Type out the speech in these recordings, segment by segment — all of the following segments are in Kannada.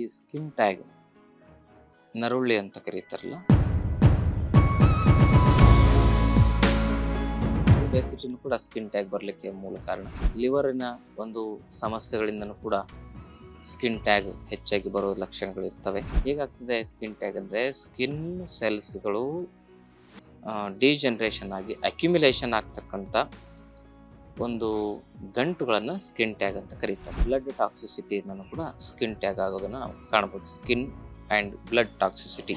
ಈ ಸ್ಕಿನ್ ಟ್ಯಾಗ್ ನರುಳ್ಳಿ ಅಂತ ಕರೀತಾರಲ್ಲ? ಒಬೆಸಿಟಿನೂ ಕೂಡ ಸ್ಕಿನ್ ಟ್ಯಾಗ್ ಬರಲಿಕ್ಕೆ ಮೂಲ ಕಾರಣ. ಲಿವರಿನ ಒಂದು ಸಮಸ್ಯೆಗಳಿಂದನೂ ಕೂಡ ಸ್ಕಿನ್ ಟ್ಯಾಗ್ ಹೆಚ್ಚಾಗಿ ಬರೋ ಲಕ್ಷಣಗಳು ಇರ್ತವೆ. ಹೇಗಾಗ್ತದೆ ಸ್ಕಿನ್ ಟ್ಯಾಗ್ ಅಂದರೆ ಸ್ಕಿನ್ ಸೆಲ್ಸ್ಗಳು ಡಿಜನ್ರೇಷನ್ ಆಗಿ ಅಕ್ಯುಮಿಲೇಷನ್ ಆಗ್ತಕ್ಕಂಥ ಒಂದು ಗಂಟುಗಳನ್ನು ಸ್ಕಿನ್ ಟ್ಯಾಗ್ ಅಂತ ಕರೀತಾರೆ. ಬ್ಲಡ್ ಟಾಕ್ಸಿಸಿಟಿಯಿಂದನೂ ಕೂಡ ಸ್ಕಿನ್ ಟ್ಯಾಗ್ ಆಗೋದನ್ನು ನಾವು ಕಾಣಬಹುದು skin and blood toxicity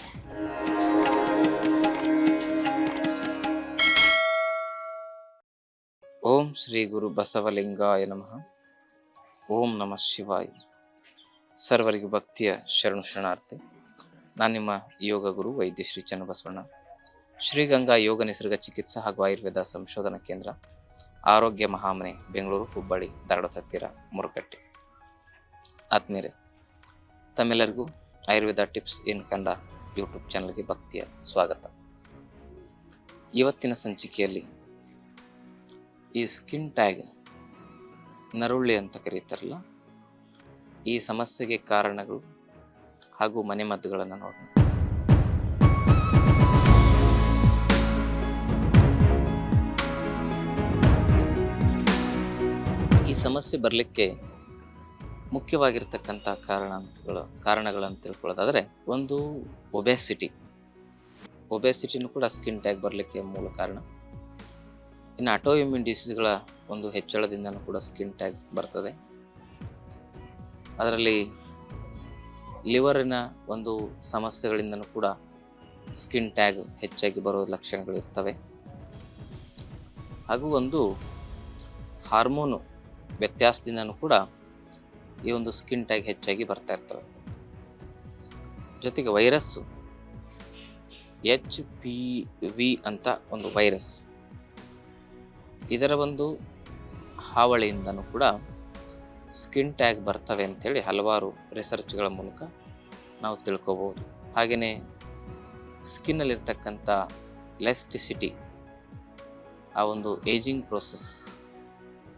Om Shri Guru ಬಸವಲಿಂಗಾಯ ನಮಃ. ಓಂ ನಮಃ ಶಿವಾಯ. ಸರ್ವರಿಗೂ ಭಕ್ತಿಯ ಶರಣು ಶರಣಾರ್ಥಿ. ನಾನು ನಿಮ್ಮ ಯೋಗ ಗುರು ವೈದ್ಯ ಶ್ರೀ ಚನ್ನಬಸವಣ್ಣ. ಶ್ರೀಗಂಗಾ ಯೋಗ ನಿಸರ್ಗ ಚಿಕಿತ್ಸಾ ಹಾಗೂ ಆಯುರ್ವೇದ ಸಂಶೋಧನಾ ಕೇಂದ್ರ. ಆರೋಗ್ಯ ಮಹಾಮನೆ, ಬೆಂಗಳೂರು ಹುಬ್ಬಳ್ಳಿ ಧಾರವಾಡ ಹತ್ತಿರ ಮುರುಕಟ್ಟೆ. ಆತ್ಮೀರೆ ತಮ್ಮೆಲ್ಲರಿಗೂ ಆಯುರ್ವೇದ ಟಿಪ್ಸ್ ಇನ್ ಕಂಡ ಯೂಟ್ಯೂಬ್ ಚಾನಲ್ಗೆ ಭಕ್ತಿಯ ಸ್ವಾಗತ. ಇವತ್ತಿನ ಸಂಚಿಕೆಯಲ್ಲಿ ಈ ಸ್ಕಿನ್ ಟ್ಯಾಗ್ ನರುಳ್ಳಿ ಅಂತ ಕರೀತಾರಲ್ಲ, ಈ ಸಮಸ್ಯೆಗೆ ಕಾರಣಗಳು ಹಾಗೂ ಮನೆಮದ್ದುಗಳನ್ನು ನೋಡೋಣ. ಸಮಸ್ಯೆ ಬರಲಿಕ್ಕೆ ಮುಖ್ಯವಾಗಿರ್ತಕ್ಕಂಥ ಕಾರಣಗಳು ಕಾರಣಗಳನ್ನು ತಿಳ್ಕೊಳ್ಳೋದಾದರೆ ಒಂದು ಒಬೆಸಿಟಿ ಒಬೆಸಿಟಿನೂ ಕೂಡ ಸ್ಕಿನ್ ಟ್ಯಾಗ್ ಬರಲಿಕ್ಕೆ ಮೂಲ ಕಾರಣ. ಇನ್ನು ಆಟೋಇಮ್ಯೂನ್ ಡಿಸೀಸ್ಗಳ ಒಂದು ಹೆಚ್ಚಳದಿಂದನೂ ಕೂಡ ಸ್ಕಿನ್ ಟ್ಯಾಗ್ ಬರ್ತದೆ. ಅದರಲ್ಲಿ ಲಿವರಿನ ಒಂದು ಸಮಸ್ಯೆಗಳಿಂದನೂ ಕೂಡ ಸ್ಕಿನ್ ಟ್ಯಾಗ್ ಹೆಚ್ಚಾಗಿ ಬರೋ ಲಕ್ಷಣಗಳು ಇರ್ತವೆ ಹಾಗೂ ಒಂದು ಹಾರ್ಮೋನು ವ್ಯತ್ಯಾಸದಿಂದನೂ ಕೂಡ ಈ ಒಂದು ಸ್ಕಿನ್ ಟ್ಯಾಗ್ ಹೆಚ್ಚಾಗಿ ಬರ್ತಾ ಇರ್ತವೆ. ಜೊತೆಗೆ ವೈರಸ್ಸು ಎಚ್ ಪಿ ವಿ ಅಂತ ಒಂದು ವೈರಸ್ ಇದರ ಒಂದು ಹಾವಳಿಯಿಂದನೂ ಕೂಡ ಸ್ಕಿನ್ ಟ್ಯಾಗ್ ಬರ್ತವೆ ಅಂಥೇಳಿ ಹಲವಾರು ರಿಸರ್ಚ್ಗಳ ಮೂಲಕ ನಾವು ತಿಳ್ಕೊಬೋದು. ಹಾಗೆಯೇ ಸ್ಕಿನ್ನಲ್ಲಿರ್ತಕ್ಕಂಥ ಲೆಸ್ಟಿಸಿಟಿ ಆ ಒಂದು ಏಜಿಂಗ್ ಪ್ರೋಸೆಸ್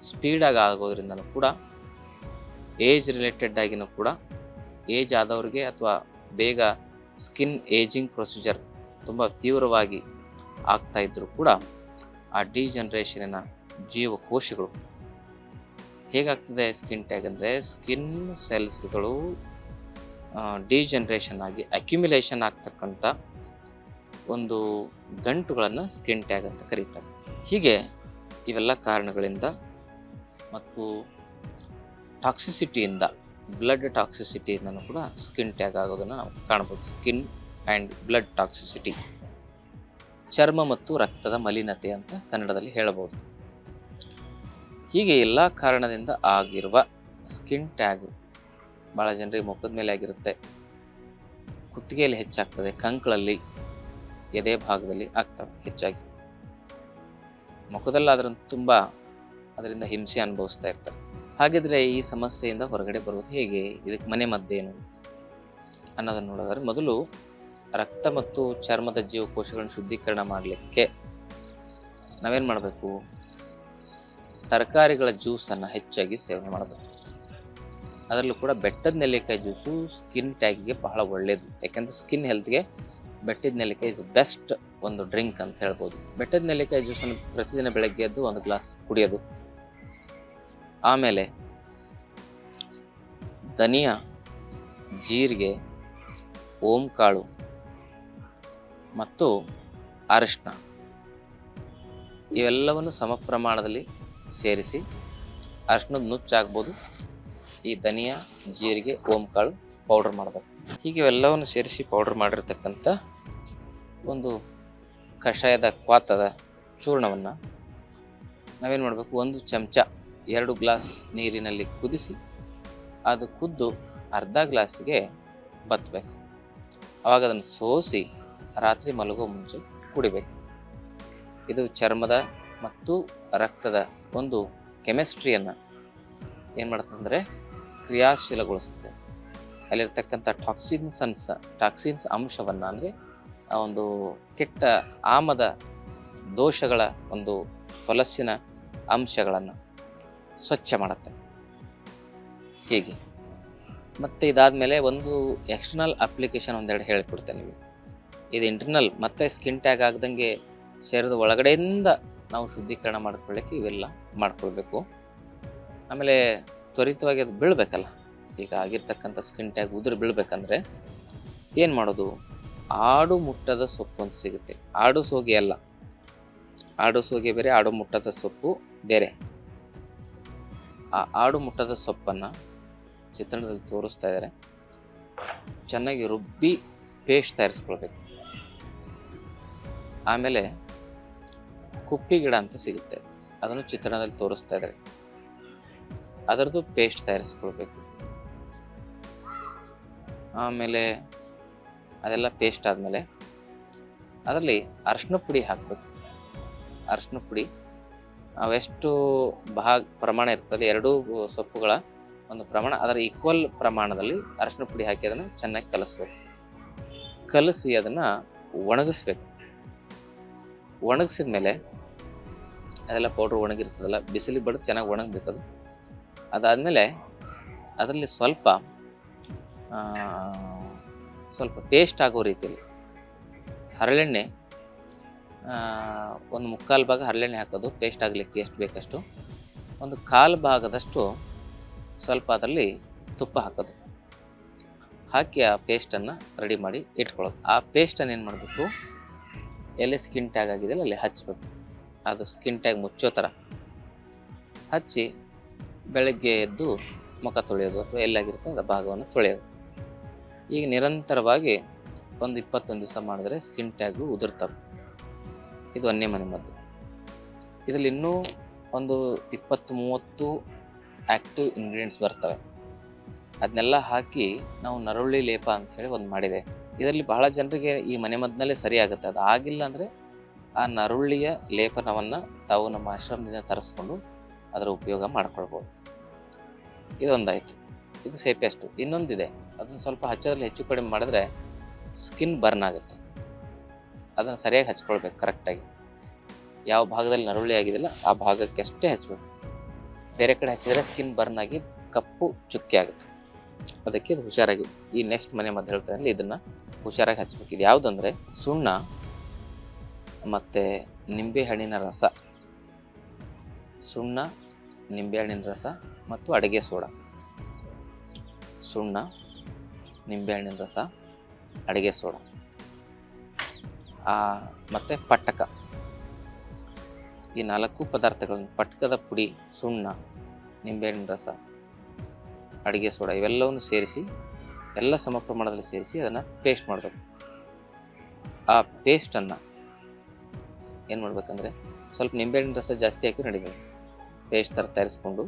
ಸ್ಪೀಡಾಗಿ ಆಗೋದ್ರಿಂದನೂ ಕೂಡ ಏಜ್ ರಿಲೇಟೆಡ್ ಆಗಿನೂ ಕೂಡ ಏಜ್ ಆದವ್ರಿಗೆ ಅಥವಾ ಬೇಗ ಸ್ಕಿನ್ ಏಜಿಂಗ್ ಪ್ರೊಸೀಜರ್ ತುಂಬ ತೀವ್ರವಾಗಿ ಆಗ್ತಾ ಕೂಡ, ಆ ಡಿ ಜನ್ರೇಷನಿನ ಜೀವಕೋಶಗಳು ಹೇಗಾಗ್ತದೆ ಸ್ಕಿನ್ ಟ್ಯಾಗ್ ಅಂದರೆ ಸ್ಕಿನ್ ಸೆಲ್ಸ್ಗಳು ಡಿಜನರೇಷನ್ ಆಗಿ ಅಕ್ಯುಮಿಲೇಷನ್ ಆಗ್ತಕ್ಕಂಥ ಒಂದು ಗಂಟುಗಳನ್ನು ಸ್ಕಿನ್ ಟ್ಯಾಗ್ ಅಂತ ಕರೀತಾರೆ. ಹೀಗೆ ಇವೆಲ್ಲ ಕಾರಣಗಳಿಂದ ಮತ್ತು ಟಾಕ್ಸಿಸಿಟಿಯಿಂದ ಬ್ಲಡ್ ಟಾಕ್ಸಿಸಿಟಿಯಿಂದನೂ ಕೂಡ ಸ್ಕಿನ್ ಟ್ಯಾಗ್ ಆಗೋದನ್ನು ನಾವು ಕಾಣ್ಬೋದು. ಸ್ಕಿನ್ ಆ್ಯಂಡ್ ಬ್ಲಡ್ ಟಾಕ್ಸಿಸಿಟಿ ಚರ್ಮ ಮತ್ತು ರಕ್ತದ ಮಲಿನತೆ ಅಂತ ಕನ್ನಡದಲ್ಲಿ ಹೇಳಬಹುದು. ಹೀಗೆ ಎಲ್ಲ ಕಾರಣದಿಂದ ಆಗಿರುವ ಸ್ಕಿನ್ ಟ್ಯಾಗ್ ಭಾಳ ಜನರಿಗೆ ಮುಖದ ಮೇಲೆ ಆಗಿರುತ್ತೆ. ಕುತ್ತಿಗೆಯಲ್ಲಿ ಹೆಚ್ಚಾಗ್ತದೆ, ಕಂಕಳಲ್ಲಿ, ಎದೆ ಭಾಗದಲ್ಲಿ ಆಗ್ತವೆ ಹೆಚ್ಚಾಗಿ. ಮುಖದಲ್ಲಾದ್ರೂ ತುಂಬ ಅದರಿಂದ ಹಿಂಸೆ ಅನುಭವಿಸ್ತಾ ಇರ್ತಾರೆ. ಹಾಗಿದ್ರೆ ಈ ಸಮಸ್ಯೆಯಿಂದ ಹೊರಗಡೆ ಬರುವುದು ಹೇಗೆ? ಇದಕ್ಕೆ ಮನೆ ಮದ್ದೇನು ಅನ್ನೋದನ್ನು ನೋಡೋದಾದ್ರೆ ಮೊದಲು ರಕ್ತ ಮತ್ತು ಚರ್ಮದ ಜೀವಕೋಶಗಳನ್ನು ಶುದ್ಧೀಕರಣ ಮಾಡಲಿಕ್ಕೆ ನಾವೇನು ಮಾಡಬೇಕು? ತರಕಾರಿಗಳ ಜ್ಯೂಸನ್ನು ಹೆಚ್ಚಾಗಿ ಸೇವನೆ ಮಾಡಬೇಕು. ಅದರಲ್ಲೂ ಕೂಡ ಬೆಟ್ಟದ ನೆಲ್ಲಿಕಾಯಿ ಜ್ಯೂಸು ಸ್ಕಿನ್ ಟ್ಯಾಗಿಗೆ ಬಹಳ ಒಳ್ಳೆಯದು ಯಾಕೆಂದರೆ ಸ್ಕಿನ್ ಹೆಲ್ತ್ಗೆ ಬೆಟ್ಟದ ನೆಲ್ಲಿಕಾಯಿ ಇಸ್ ಬೆಸ್ಟ್ ಒಂದು ಡ್ರಿಂಕ್ ಅಂತ ಹೇಳ್ಬೋದು. ಬೆಟ್ಟದ ನೆಲ್ಲಿಕಾಯಿ ಜ್ಯೂಸನ್ನು ಪ್ರತಿದಿನ ಬೆಳಗ್ಗೆ ಎದ್ದು ಒಂದು ಗ್ಲಾಸ್ ಕುಡಿಯೋದು. ಆಮೇಲೆ ಧನಿಯಾ, ಜೀರಿಗೆ ಓಂಕಾಳು ಮತ್ತು ಅರಿಶಿನ ಇವೆಲ್ಲವನ್ನು ಸಮ ಪ್ರಮಾಣದಲ್ಲಿ ಸೇರಿಸಿ ಅರಿಶಿನದ ನುಚ್ಚಾಗ್ಬೋದು ಈ ಧನಿಯಾ, ಜೀರಿಗೆ ಓಂಕಾಳು ಪೌಡ್ರ್ ಮಾಡಬೇಕು. ಹೀಗೆ ಇವೆಲ್ಲವನ್ನು ಸೇರಿಸಿ ಪೌಡ್ರ್ ಮಾಡಿರ್ತಕ್ಕಂಥ ಒಂದು ಕಷಾಯದ ಕ್ವಾತದ ಚೂರ್ಣವನ್ನು ನಾವೇನು ಮಾಡಬೇಕು? ಒಂದು ಚಮಚ ಎರಡು ಗ್ಲಾಸ್ ನೀರಿನಲ್ಲಿ ಕುದಿಸಿ, ಅದು ಕುದ್ದು ಅರ್ಧ ಗ್ಲಾಸಿಗೆ ಬತ್ತಬೇಕು ಆವಾಗ ಅದನ್ನು ಸೋಸಿ ರಾತ್ರಿ ಮಲಗೋ ಮುಂಚೆ ಕುಡಿಬೇಕು. ಇದು ಚರ್ಮದ ಮತ್ತು ರಕ್ತದ ಒಂದು ಕೆಮಿಸ್ಟ್ರಿಯನ್ನು ಏನು ಮಾಡುತ್ತಂದರೆ ಕ್ರಿಯಾಶೀಲಗೊಳಿಸ್ತದೆ ಅಲ್ಲಿರ್ತಕ್ಕಂಥ ಟಾಕ್ಸಿನ್ಸ್ ಅನ್ಸ, ಟಾಕ್ಸಿನ್ಸ್ ಅಂಶವನ್ನು ಅಂದರೆ ಆ ಒಂದು ಕೆಟ್ಟ ಆಮದ ದೋಷಗಳ ಒಂದು ಹೊಲಸಿನ ಅಂಶಗಳನ್ನು ಸ್ವಚ್ಛ ಮಾಡುತ್ತೆ. ಹೀಗೆ. ಮತ್ತು ಇದಾದಮೇಲೆ ಒಂದು ಎಕ್ಸ್ಟರ್ನಲ್ ಅಪ್ಲಿಕೇಶನ್ ಒಂದೆರಡು ಹೇಳಿಕೊಡ್ತೇನೆ ನಿಮಗೆ. ಇದು ಇಂಟರ್ನಲ್ ಮತ್ತೆ ಸ್ಕಿನ್ ಟ್ಯಾಗ್ ಆಗ್ದಂಗೆ ಶರೀರದ ಒಳಗಡೆಯಿಂದ ನಾವು ಶುದ್ಧೀಕರಣ ಮಾಡ್ಕೊಳ್ಳಿಕ್ಕೆ ಇವೆಲ್ಲ ಮಾಡ್ಕೊಳ್ಬೇಕು. ಆಮೇಲೆ ತ್ವರಿತವಾಗಿ ಅದು ಬೀಳಬೇಕಲ್ಲ. ಈಗ ಆಗಿರ್ತಕ್ಕಂಥ ಸ್ಕಿನ್ ಟ್ಯಾಗ್ ಉದುರು ಬೀಳಬೇಕಂದ್ರೆ ಏನು ಮಾಡೋದು? ಆಡು ಮುಟ್ಟದ ಸೊಪ್ಪು ಅಂತ ಸಿಗುತ್ತೆ. ಆಡು ಸೋಗೆ ಅಲ್ಲ. ಆಡು ಸೋಗೆ ಬೇರೆ, ಆಡು ಮುಟ್ಟದ ಸೊಪ್ಪು ಬೇರೆ. ಆ ಆಡು ಮುಟ್ಟದ ಸೊಪ್ಪನ್ನು ಚಿತ್ರಣದಲ್ಲಿ ತೋರಿಸ್ತಾ ಇದ್ದಾರೆ ಚೆನ್ನಾಗಿ ರುಬ್ಬಿ ಪೇಸ್ಟ್ ತಯಾರಿಸ್ಕೊಳ್ಬೇಕು. ಆಮೇಲೆ ಕುಪ್ಪಿ ಗಿಡ ಅಂತ ಸಿಗುತ್ತೆ. ಅದನ್ನು ಚಿತ್ರಣದಲ್ಲಿ ತೋರಿಸ್ತಾ ಇದ್ದಾರೆ ಅದರದ್ದು ಪೇಸ್ಟ್ ತಯಾರಿಸ್ಕೊಳ್ಬೇಕು. ಆಮೇಲೆ ಅದೆಲ್ಲ ಪೇಸ್ಟ್ ಆದಮೇಲೆ ಅದರಲ್ಲಿ ಅರ್ಶಿನ ಪುಡಿ ಹಾಕಬೇಕು. ಅರಶಿನ ಪುಡಿ ಅವೆಷ್ಟು ಭಾಗ ಪ್ರಮಾಣ ಇರ್ತದೆ, ಎರಡೂ ಸೊಪ್ಪುಗಳ ಒಂದು ಪ್ರಮಾಣ, ಅದರ ಈಕ್ವಲ್ ಪ್ರಮಾಣದಲ್ಲಿ ಅರಶಿನ ಪುಡಿ ಹಾಕಿ ಅದನ್ನು ಚೆನ್ನಾಗಿ ಕಲಿಸ್ಬೇಕು. ಕಲಸಿ ಅದನ್ನು ಒಣಗಿಸ್ಬೇಕು. ಒಣಗಿಸಿದ ಮೇಲೆ ಅದೆಲ್ಲ ಪೌಡ್ರ್ ಒಣಗಿರ್ತದಲ್ಲ ಬಿಸಿಲಿಗೆ ಬಡಿದು ಚೆನ್ನಾಗಿ ಒಣಗಬೇಕು ಅದು. ಅದಾದಮೇಲೆ ಅದರಲ್ಲಿ ಸ್ವಲ್ಪ ಸ್ವಲ್ಪ ಪೇಸ್ಟ್ ಆಗೋ ರೀತಿಯಲ್ಲಿ, ಹರಳೆಣ್ಣೆ ಒಂದು ಮುಕ್ಕಾಲು ಭಾಗ ಹರಳೆಣ್ಣೆ ಹಾಕೋದು ಪೇಸ್ಟ್ ಆಗಲಿಕ್ಕೆ ಎಷ್ಟು ಬೇಕಷ್ಟು. ಒಂದು ಕಾಲು ಭಾಗದಷ್ಟು ಸ್ವಲ್ಪ ಅದರಲ್ಲಿ ತುಪ್ಪ ಹಾಕೋದು. ಹಾಕಿ ಆ ಪೇಸ್ಟನ್ನು ರೆಡಿ ಮಾಡಿ ಇಟ್ಕೊಳ್ಳೋದು. ಆ ಪೇಸ್ಟನ್ನು ಏನು ಮಾಡಬೇಕು? ಎಲ್ಲಿ ಸ್ಕಿನ್ ಟ್ಯಾಗ್ ಆಗಿದೆಯಲ್ಲ, ಅಲ್ಲಿ ಹಚ್ಚಬೇಕು ಅದು ಸ್ಕಿನ್ ಟ್ಯಾಗ್ ಮುಚ್ಚೋ ಥರ. ಹಚ್ಚಿ ಬೆಳಗ್ಗೆ ಎದ್ದು ಮುಖ ತೊಳೆಯೋದು ಅಥವಾ ಎಲ್ಲಾಗಿರುತ್ತೆ ಆ ಭಾಗವನ್ನು ತೊಳೆಯೋದು. ಈಗ ನಿರಂತರವಾಗಿ ಒಂದು ಇಪ್ಪತ್ತೊಂದು ದಿವಸ ಮಾಡಿದ್ರೆ ಸ್ಕಿನ್ ಟ್ಯಾಗು ಉದುರ್ತವೆ. ಇದು ಒಂದೇ ಮನೆ ಮದ್ದು. ಇದರಲ್ಲಿ ಇನ್ನೂ ಒಂದು ಇಪ್ಪತ್ತು, ಮೂವತ್ತು ಆ್ಯಕ್ಟಿವ್ ಇಂಗ್ರೀಡಿಯೆಂಟ್ಸ್ ಬರ್ತವೆ. ಅದನ್ನೆಲ್ಲ ಹಾಕಿ ನಾವು ನರುಳ್ಳಿ ಲೇಪ ಅಂತ ಹೇಳಿ ಒಂದು ಮಾಡಿದೆ. ಇದರಲ್ಲಿ ಬಹಳ ಜನರಿಗೆ ಈ ಮನೆ ಮದ್ದಿನಲ್ಲೇ ಸರಿ ಅದು ಆಗಿಲ್ಲ ಅಂದರೆ ಆ ನರುಳ್ಳಿಯ ಲೇಪನವನ್ನು ತಾವು ನಮ್ಮ ಆಶ್ರಮದಿಂದ ತರಿಸ್ಕೊಂಡು ಅದರ ಉಪಯೋಗ ಮಾಡ್ಕೊಳ್ಬೋದು. ಇದೊಂದಾಯಿತು. ಇದು ಸೇಫೆಸ್ಟು ಇನ್ನೊಂದಿದೆ. ಅದನ್ನು ಸ್ವಲ್ಪ ಹಚ್ಚೋದ್ರಲ್ಲಿ ಹೆಚ್ಚು ಕಡಿಮೆ ಮಾಡಿದ್ರೆ ಸ್ಕಿನ್ ಬರ್ನ್ ಆಗುತ್ತೆ. ಅದನ್ನು ಸರಿಯಾಗಿ ಹಚ್ಕೊಳ್ಬೇಕು ಕರೆಕ್ಟಾಗಿ ಯಾವ ಭಾಗದಲ್ಲಿ ನರುಳಿ ಆಗಿದೆಯಲ್ಲ ಆ ಭಾಗಕ್ಕೆ ಅಷ್ಟೇ ಹಚ್ಚಬೇಕು ಬೇರೆ ಕಡೆ ಹಚ್ಚಿದ್ರೆ ಸ್ಕಿನ್ ಬರ್ನ್ ಆಗಿ ಕಪ್ಪು ಚುಕ್ಕಿ ಆಗುತ್ತೆ. ಅದಕ್ಕೆ ಇದು ಹುಷಾರಾಗಿ, ಈ ನೆಕ್ಸ್ಟ್ ಮನೆ ಮದ್ದು ಹೇಳ್ತಾರೆ ಇದನ್ನು ಹುಷಾರಾಗಿ ಹಚ್ಬೇಕು. ಇದು ಯಾವುದಂದ್ರೆ ಸುಣ್ಣ ಮತ್ತು ನಿಂಬೆಹಣ್ಣಿನ ರಸ. ಸುಣ್ಣ ನಿಂಬೆಹಣ್ಣಿನ ರಸ ಮತ್ತು ಅಡುಗೆ ಸೋಡಾ. ಸುಣ್ಣ ನಿಂಬೆಹಣ್ಣಿನ ರಸ, ಅಡುಗೆ ಸೋಡಾ. ಮತ್ತು ಪಟ್ಟಕ. ಈ ನಾಲ್ಕು ಪದಾರ್ಥಗಳನ್ನು ಪಟ್ಕದ ಪುಡಿ, ಸುಣ್ಣ, ನಿಂಬೆಹಣ್ಣಿನ ರಸ, ಅಡುಗೆ ಸೋಡ ಇವೆಲ್ಲವನ್ನು ಸೇರಿಸಿ, ಎಲ್ಲ ಸಮ ಪ್ರಮಾಣದಲ್ಲಿ ಸೇರಿಸಿ ಅದನ್ನು ಪೇಸ್ಟ್ ಮಾಡಬೇಕು. ಆ ಪೇಸ್ಟನ್ನು ಏನು ಮಾಡಬೇಕಂದ್ರೆ, ಸ್ವಲ್ಪ ನಿಂಬೆಹಣ್ಣಿನ ರಸ ಜಾಸ್ತಿ ಹಾಕಿ ನಡಿಬೇಕು. ಪೇಸ್ಟ್ ಥರ ತಯಾರಿಸ್ಕೊಂಡು,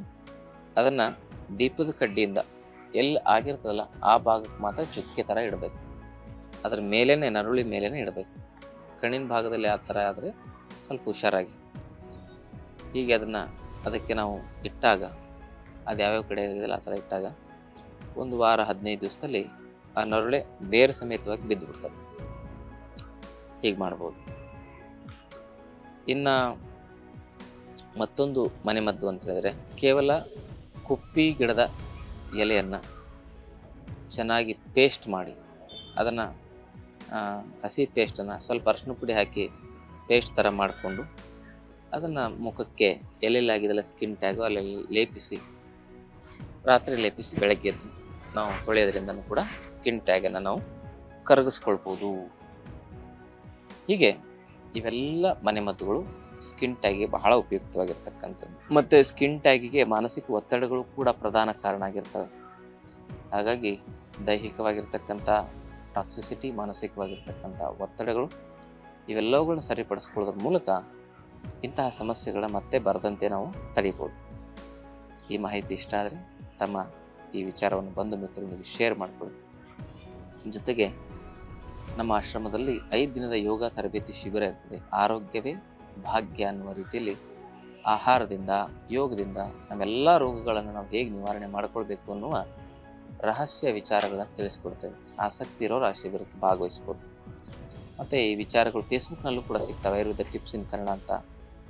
ಅದನ್ನು ದೀಪದ ಕಡ್ಡಿಯಿಂದ ಎಲ್ಲಿ ಆಗಿರ್ತದಲ್ಲ, ಆ ಭಾಗಕ್ಕೆ ಮಾತ್ರ ಚುಕ್ಕೆ ಥರ ಇಡಬೇಕು. ಅದರ ಮೇಲೇ ನರುಳಿ ಮೇಲೇ ಇಡಬೇಕು. ಕಣ್ಣಿನ ಭಾಗದಲ್ಲಿ ಆ ಥರ ಆದರೆ ಸ್ವಲ್ಪ ಹುಷಾರಾಗಿ. ಹೀಗೆ ಅದನ್ನು ಅದಕ್ಕೆ ನಾವು ಇಟ್ಟಾಗ, ಅದು ಯಾವ್ಯಾವ ಕಡೆ ಆಗಿದೆಯಲ್ಲ ಆ ಥರ ಇಟ್ಟಾಗ ಒಂದು ವಾರ ಹದಿನೈದು ದಿವಸದಲ್ಲಿ ಆ ನರುಳೆ ಬೇರೆ ಸಮೇತವಾಗಿ ಬಿದ್ದು ಬಿಡ್ತದೆ. ಹೀಗೆ ಮಾಡ್ಬೋದು. ಇನ್ನು ಮತ್ತೊಂದು ಮನೆಮದ್ದು ಅಂತ ಹೇಳಿದ್ರೆ ಕೇವಲ ಕುಪ್ಪಿ ಗಿಡದ ಎಲೆಯನ್ನು ಚೆನ್ನಾಗಿ ಪೇಸ್ಟ್ ಮಾಡಿ ಅದನ್ನು ಹಸಿ ಪೇಸ್ಟನ್ನು ಸ್ವಲ್ಪ ಅರಶಿನ ಪುಡಿ ಹಾಕಿ ಪೇಸ್ಟ್ ಥರ ಮಾಡಿಕೊಂಡು ಅದನ್ನು ಮುಖಕ್ಕೆ ಎಲ್ಲೆಲ್ಲಿ ಆಗಿದೆಲ್ಲ ಸ್ಕಿನ್ ಟ್ಯಾಗು ಅಲ್ಲೆಲ್ಲಿ ಲೇಪಿಸಿ, ರಾತ್ರಿ ಲೇಪಿಸಿ ಬೆಳಗ್ಗೆ ಎದ್ದು ನಾವು ತೊಳೆಯೋದ್ರಿಂದನೂ ಕೂಡ ಸ್ಕಿನ್ ಟ್ಯಾಗನ್ನು ನಾವು ಕರಗಿಸ್ಕೊಳ್ಬೋದು. ಹೀಗೆ ಇವೆಲ್ಲ ಮನೆಮದ್ದುಗಳು ಸ್ಕಿನ್ ಟ್ಯಾಗಿಗೆ ಬಹಳ ಉಪಯುಕ್ತವಾಗಿರ್ತಕ್ಕಂಥದ್ದು. ಮತ್ತು ಸ್ಕಿನ್ ಟ್ಯಾಗಿಗೆ ಮಾನಸಿಕ ಒತ್ತಡಗಳು ಕೂಡ ಪ್ರಧಾನ ಕಾರಣ ಆಗಿರ್ತವೆ. ಹಾಗಾಗಿ ದೈಹಿಕವಾಗಿರ್ತಕ್ಕಂಥ ಟಾಕ್ಸಿಸಿಟಿ ಮಾನಸಿಕವಾಗಿರ್ತಕ್ಕಂಥ ಒತ್ತಡಗಳು, ಇವೆಲ್ಲವುಗಳನ್ನ ಸರಿಪಡಿಸ್ಕೊಳ್ಳೋದ್ರ ಮೂಲಕ ಇಂತಹ ಸಮಸ್ಯೆಗಳ ಮತ್ತೆ ಬರದಂತೆ ನಾವು ತಡಿಬೋದು. ಈ ಮಾಹಿತಿ ಇಷ್ಟ ಆದರೆ ತಮ್ಮ ಈ ವಿಚಾರವನ್ನು ಬಂಧು ಮಿತ್ರರೊಂದಿಗೆ ಶೇರ್ ಮಾಡಿಕೊಳ್ಳಿ. ಜೊತೆಗೆ ನಮ್ಮ ಆಶ್ರಮದಲ್ಲಿ ಐದು ದಿನದ ಯೋಗ ತರಬೇತಿ ಶಿಬಿರ ಇರ್ತದೆ. ಆರೋಗ್ಯವೇ ಭಾಗ್ಯ ಅನ್ನುವ ರೀತಿಯಲ್ಲಿ ಆಹಾರದಿಂದ, ಯೋಗದಿಂದ ನಮ್ಮೆಲ್ಲ ರೋಗಗಳನ್ನು ನಾವು ಹೇಗೆ ನಿವಾರಣೆ ಮಾಡಿಕೊಳ್ಬೇಕು ಅನ್ನುವ ರಹಸ್ಯ ವಿಚಾರಗಳನ್ನು ತಿಳಿಸ್ಕೊಡ್ತೇವೆ. ಆಸಕ್ತಿ ಇರೋರು ಆ ಶಿಬಿರಕ್ಕೆ ಭಾಗವಹಿಸ್ಬೋದು. ಮತ್ತು ಈ ವಿಚಾರಗಳು ಫೇಸ್ಬುಕ್ನಲ್ಲೂ ಕೂಡ ಸಿಗ್ತವೆ. ಆಯುರ್ವೇದ ಟಿಪ್ಸ್ ಇನ್ ಕನ್ನಡ ಅಂತ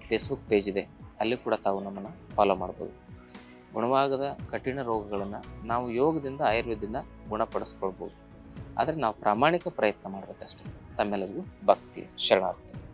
ಫೇಸ್ಬುಕ್ ಪೇಜ್ ಇದೆ. ಅಲ್ಲಿ ಕೂಡ ತಾವು ನಮ್ಮನ್ನು ಫಾಲೋ ಮಾಡ್ಬೋದು. ಗುಣವಾಗದ ಕಠಿಣ ರೋಗಗಳನ್ನು ನಾವು ಯೋಗದಿಂದ, ಆಯುರ್ವೇದದಿಂದ ಗುಣಪಡಿಸ್ಕೊಳ್ಬೋದು. ಆದರೆ ನಾವು ಪ್ರಾಮಾಣಿಕ ಪ್ರಯತ್ನ ಮಾಡಬೇಕಷ್ಟೇ. ತಮ್ಮೆಲ್ಲರಿಗೂ ಭಕ್ತಿ, ಶರಣಾರ್ಥಿ.